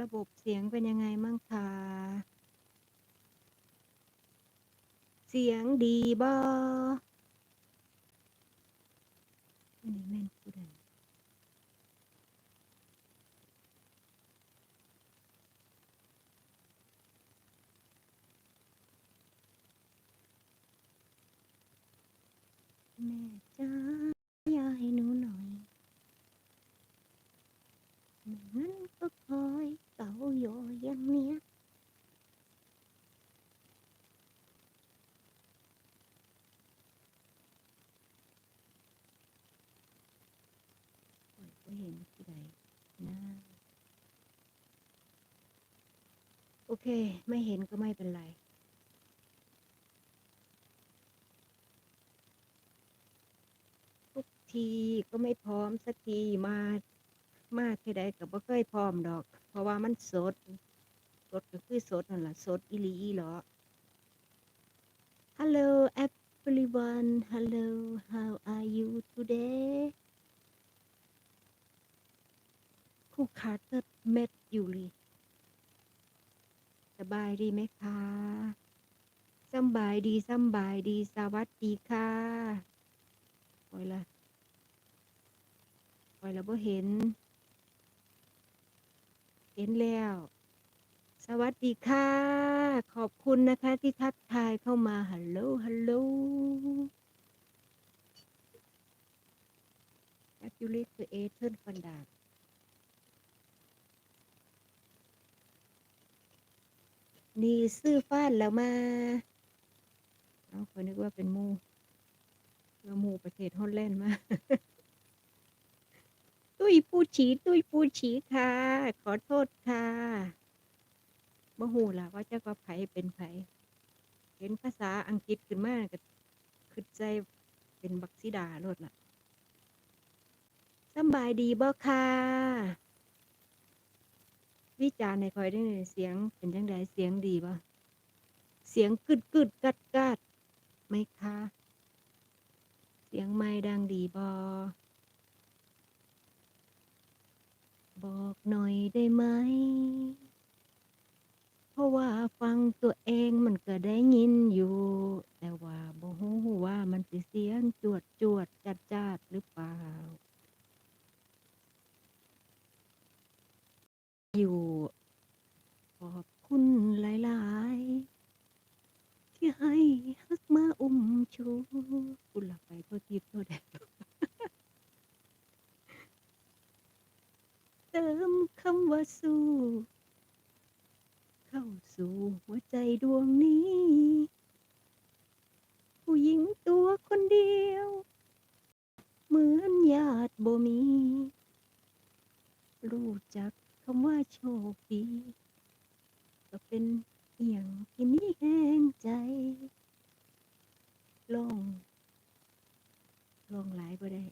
ระบบเสียงเป็นยังไงมั่งคะเสียงดีบ่อันนี้แม่นผู้ใดแม่จ้าอย่าให้หนูหน่อยไม่งั้นก็คอยเก่าโยอย่างเนี้ย โอ้ยบ่ เห็นผู้ใดนะโอเค ไม่เห็นก็ไม่เป็นไร ทุกทีก็ไม่พร้อมสักทีมา มาที่ใดก็บ่เคยพร้อมดอก เพราะว่ามันสด สดก็คือสดนั่นแหละสดอีหลีอีหลอ Hello everyone Hello how are you today คู่ขาเติดเม็ดอยู่เลยสบายดีไหมคะสบายดีสบายดีสวัสดีค่ะปล่อยละปล่อยละบ่เห็น เห็นแล้ว สวัสดีค่ะ ขอบคุณนะคะที่ทักทายเข้ามาฮัลโหลฮัลโหลแอปยูริคือเอเทิร์นฟันดาบ นี่ซื้อฟ้านแล้วมาเอาคนนึกว่าเป็นมูว่าหมูประเทศฮอลแลนด์มา ตุ้ยปูฉีตุ้ยปูฉีค่ะ ขอโทษค่ะบ่หูล่ะว่าจะว่าไผเป็นไผเห็นภาษาอังกฤษขึ้นมาก็คือใจเป็นบักซิดาโลดล่ะสบายดีบ่ค่ะ วิจารณ์ในคอยได้เสียงเป็นจังไดเสียงดีบ่เสียงกึดกึดกัดกัดไหมคะ เสียงไม่ดังดีบอบอกหน่อยได้ไหม เพราะว่าฟังตัวเองมันก็ได้ยินอยู่ แต่ว่าบ่ฮู้ว่ามันสิเสียงจวดจวดจัดจาดหรื อยู่ ขอบคุณหลาย ๆ ที่ให้ฮักมาอุ้มชูคุณหลับไปโทษทีโทษแดดเติมคำว่าสู้ เข้าสู่หัวใจดวงนี้ ผู้หญิงตัวคนเดียว เหมือนญาติบ่มี รู้จักคำว่า โชคดีก็เป็นเอียงที่มีแห้งใจลองลองหลายบ่ได้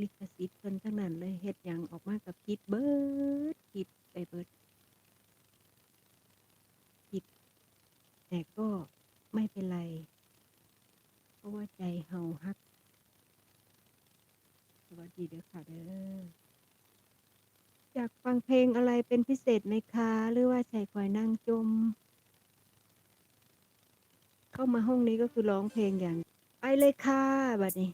ลิขสิทธิ์เพิ่นทั้งนั้นเลยเฮ็ดหยังออกมากับผิดเบิดผิดไปเบิดผิด แต่ก็ไม่เป็นไร เพราะว่าใจเฮาฮัก สวัสดีเด้อค่ะเด้อ อยากฟังเพลงอะไรเป็นพิเศษไหมคะ หรือว่าใส่คอยนั่งจม เข้ามาห้องนี้ก็คือร้องเพลงอย่าง ไปเลยค่ะบัดนี้